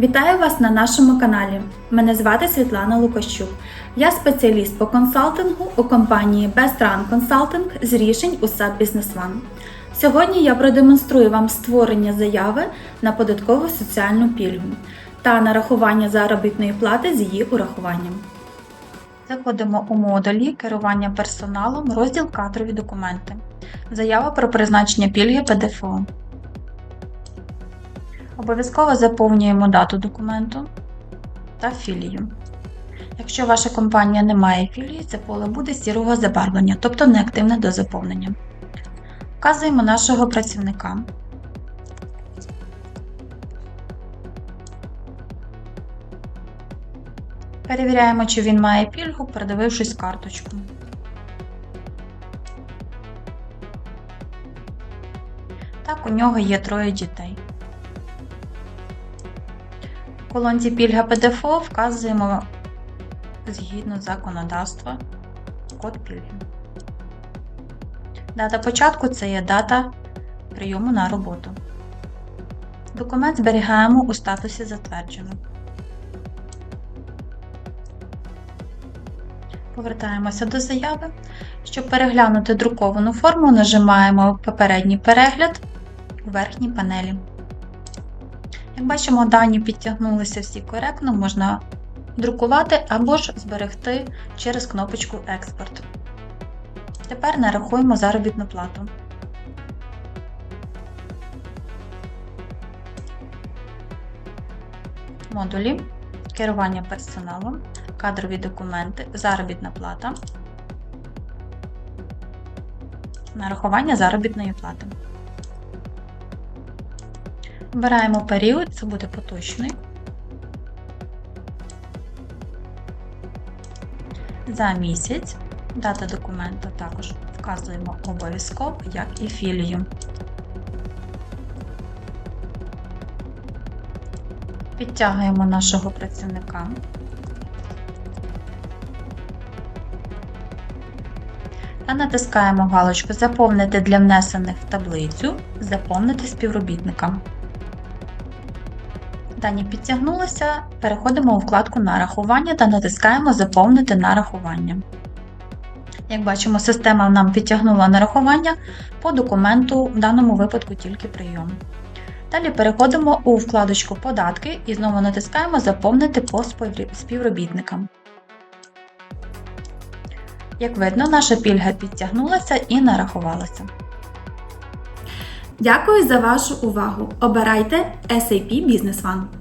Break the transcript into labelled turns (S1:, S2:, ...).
S1: Вітаю вас на нашому каналі. Мене звати Світлана Лукащук. Я спеціаліст по консалтингу у компанії Best Run Consulting з рішень у SAP Business One. Сьогодні я продемонструю вам створення заяви на податкову соціальну пільгу та нарахування заробітної плати з її урахуванням. Заходимо у модулі керування персоналом, розділ кадрові документи. Заява про призначення пільги ПДФО. Обов'язково заповнюємо дату документу та філію. Якщо ваша компанія не має філії, це поле буде сірого забарвлення, тобто неактивне до заповнення. Вказуємо нашого працівника. Перевіряємо, чи він має пільгу, передивившись карточку. Так, у нього є троє дітей. В колонці пільга ПДФО вказуємо згідно законодавства код пільги. Дата початку це є дата прийому на роботу. Документ зберігаємо у статусі затверджено. Повертаємося до заяви. Щоб переглянути друковану форму, нажимаємо Попередній перегляд у верхній панелі. Як бачимо, дані підтягнулися всі коректно, можна друкувати або ж зберегти через кнопочку Експорт. Тепер нарахуємо заробітну плату. Модулі керування персоналом, кадрові документи, заробітна плата, нарахування заробітної плати. Вибираємо період, це буде поточний. За місяць. Дата документа також вказуємо обов'язково, як і філію. Підтягуємо нашого працівника. Та натискаємо галочку Заповнити для внесених в таблицю, Заповнити співробітника. Дані підтягнулися, переходимо у вкладку Нарахування та натискаємо Заповнити нарахування. Як бачимо, система нам підтягнула нарахування по документу, в даному випадку тільки прийом. Далі переходимо у вкладочку Податки і знову натискаємо Заповнити по співробітникам. Як видно, наша пільга підтягнулася і нарахувалася. Дякую за вашу увагу! Обирайте SAP Business One.